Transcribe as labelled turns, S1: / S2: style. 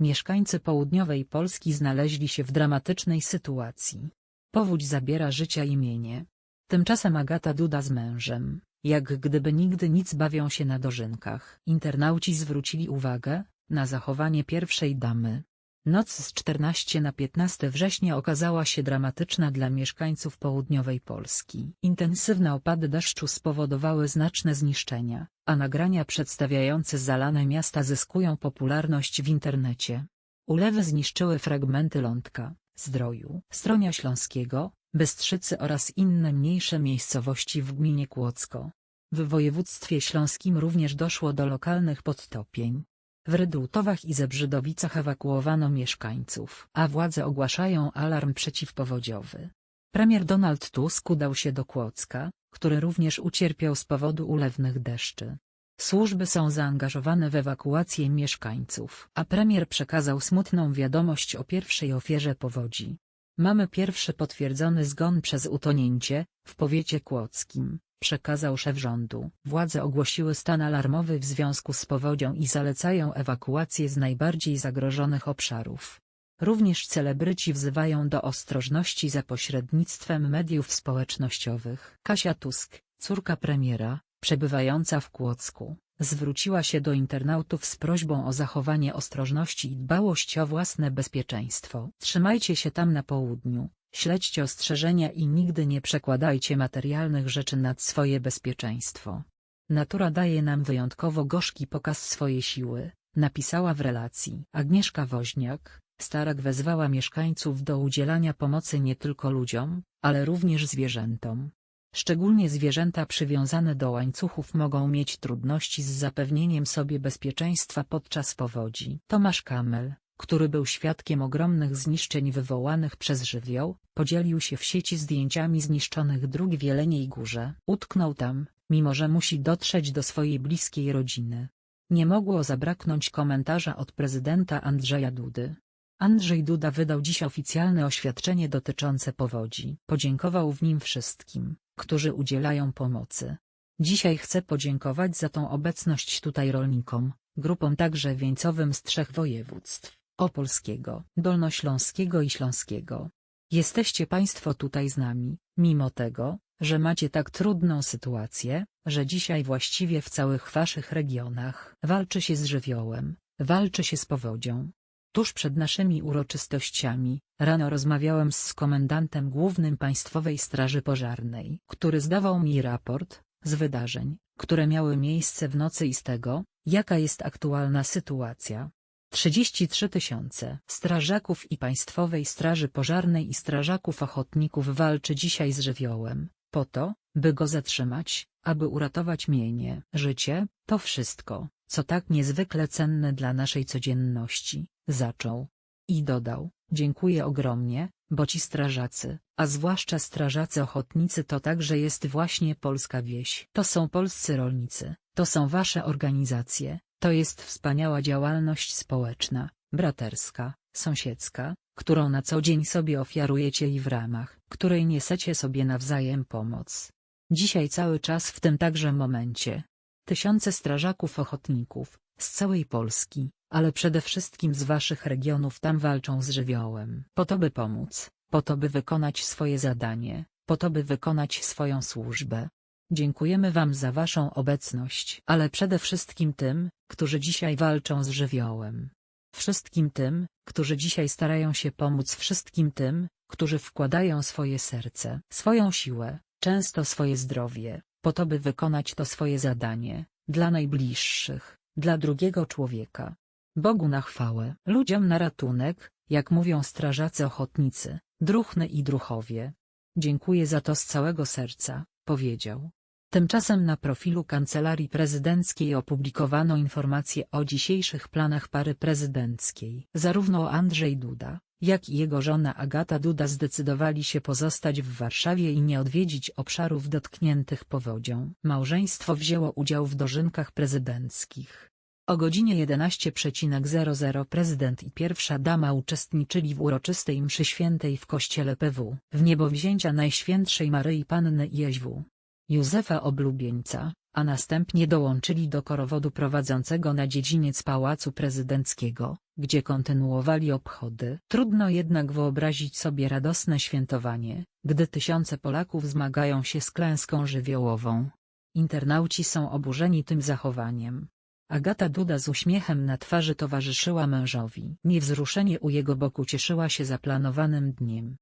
S1: Mieszkańcy południowej Polski znaleźli się w dramatycznej sytuacji. Powódź zabiera życia i mienie. Tymczasem Agata Duda z mężem, jak gdyby nigdy nic bawią się na dożynkach. Internauci zwrócili uwagę na zachowanie pierwszej damy. Noc z 14 na 15 września okazała się dramatyczna dla mieszkańców południowej Polski. Intensywne opady deszczu spowodowały znaczne zniszczenia, a nagrania przedstawiające zalane miasta zyskują popularność w internecie. Ulewy zniszczyły fragmenty Lądka, Zdroju, Stronia Śląskiego, Bystrzycy oraz inne mniejsze miejscowości w gminie Kłodzko. W województwie śląskim również doszło do lokalnych podtopień. W Rydultowach i Zebrzydowicach ewakuowano mieszkańców, a władze ogłaszają alarm przeciwpowodziowy. Premier Donald Tusk udał się do Kłodzka, który również ucierpiał z powodu ulewnych deszczy. Służby są zaangażowane w ewakuację mieszkańców, a premier przekazał smutną wiadomość o pierwszej ofierze powodzi. Mamy pierwszy potwierdzony zgon przez utonięcie, w powiecie kłodzkim, przekazał szef rządu. Władze ogłosiły stan alarmowy w związku z powodzią i zalecają ewakuację z najbardziej zagrożonych obszarów. Również celebryci wzywają do ostrożności za pośrednictwem mediów społecznościowych. Kasia Tusk, córka premiera, przebywająca w Kłodzku, zwróciła się do internautów z prośbą o zachowanie ostrożności i dbałość o własne bezpieczeństwo. Trzymajcie się tam na południu, Śledźcie ostrzeżenia i nigdy nie przekładajcie materialnych rzeczy nad swoje bezpieczeństwo. Natura daje nam wyjątkowo gorzki pokaz swojej siły, napisała w relacji. Agnieszka Woźniak, Starak wezwała mieszkańców do udzielania pomocy nie tylko ludziom, ale również zwierzętom. Szczególnie zwierzęta przywiązane do łańcuchów mogą mieć trudności z zapewnieniem sobie bezpieczeństwa podczas powodzi. Tomasz Kamel, który był świadkiem ogromnych zniszczeń wywołanych przez żywioł, podzielił się w sieci zdjęciami zniszczonych dróg w Jeleniej Górze. Utknął tam, mimo że musi dotrzeć do swojej bliskiej rodziny. Nie mogło zabraknąć komentarza od prezydenta Andrzeja Dudy. Andrzej Duda wydał dziś oficjalne oświadczenie dotyczące powodzi. Podziękował w nim wszystkim, którzy udzielają pomocy. Dzisiaj chcę podziękować za tą obecność tutaj rolnikom, grupom także wieńcowym z trzech województw opolskiego, dolnośląskiego i śląskiego. Jesteście Państwo tutaj z nami, mimo tego, że macie tak trudną sytuację, że dzisiaj właściwie w całych Waszych regionach walczy się z żywiołem, walczy się z powodzią. Tuż przed naszymi uroczystościami, rano rozmawiałem z komendantem głównym Państwowej Straży Pożarnej, który zdawał mi raport, z wydarzeń, które miały miejsce w nocy i z tego, jaka jest aktualna sytuacja. 33 tysiące strażaków i Państwowej Straży Pożarnej i strażaków ochotników walczy dzisiaj z żywiołem, po to, by go zatrzymać, aby uratować mienie. Życie, to wszystko, co tak niezwykle cenne dla naszej codzienności, zaczął. I dodał, dziękuję ogromnie, bo ci strażacy, a zwłaszcza strażacy ochotnicy to także jest właśnie polska wieś. To są polscy rolnicy, to są wasze organizacje, to jest wspaniała działalność społeczna, braterska, sąsiedzka, którą na co dzień sobie ofiarujecie i w ramach której niesiecie sobie nawzajem pomoc. Dzisiaj cały czas w tym także momencie. Tysiące strażaków ochotników, z całej Polski, ale przede wszystkim z waszych regionów tam walczą z żywiołem. Po to by pomóc, po to by wykonać swoje zadanie, po to by wykonać swoją służbę, Dziękujemy Wam za Waszą obecność, ale przede wszystkim tym, którzy dzisiaj walczą z żywiołem. Wszystkim tym, którzy dzisiaj starają się pomóc wszystkim tym, którzy wkładają swoje serce, swoją siłę, często swoje zdrowie, po to by wykonać to swoje zadanie, dla najbliższych, dla drugiego człowieka. Bogu na chwałę, ludziom na ratunek, jak mówią strażacy ochotnicy, druchny i druchowie. Dziękuję za to z całego serca, powiedział. Tymczasem na profilu Kancelarii Prezydenckiej opublikowano informacje o dzisiejszych planach pary prezydenckiej. Zarówno Andrzej Duda, jak i jego żona Agata Duda zdecydowali się pozostać w Warszawie i nie odwiedzić obszarów dotkniętych powodzią. Małżeństwo wzięło udział w dożynkach prezydenckich. O godzinie 11.00 prezydent i pierwsza dama uczestniczyli w uroczystej mszy świętej w kościele PW, w niebowzięcia Najświętszej Maryi Panny Jeźwu. Józefa Oblubieńca, a następnie dołączyli do korowodu prowadzącego na dziedziniec Pałacu Prezydenckiego, gdzie kontynuowali obchody. Trudno jednak wyobrazić sobie radosne świętowanie, gdy tysiące Polaków zmagają się z klęską żywiołową. Internauci są oburzeni tym zachowaniem. Agata Duda z uśmiechem na twarzy towarzyszyła mężowi. Niewzruszenie u jego boku cieszyła się zaplanowanym dniem.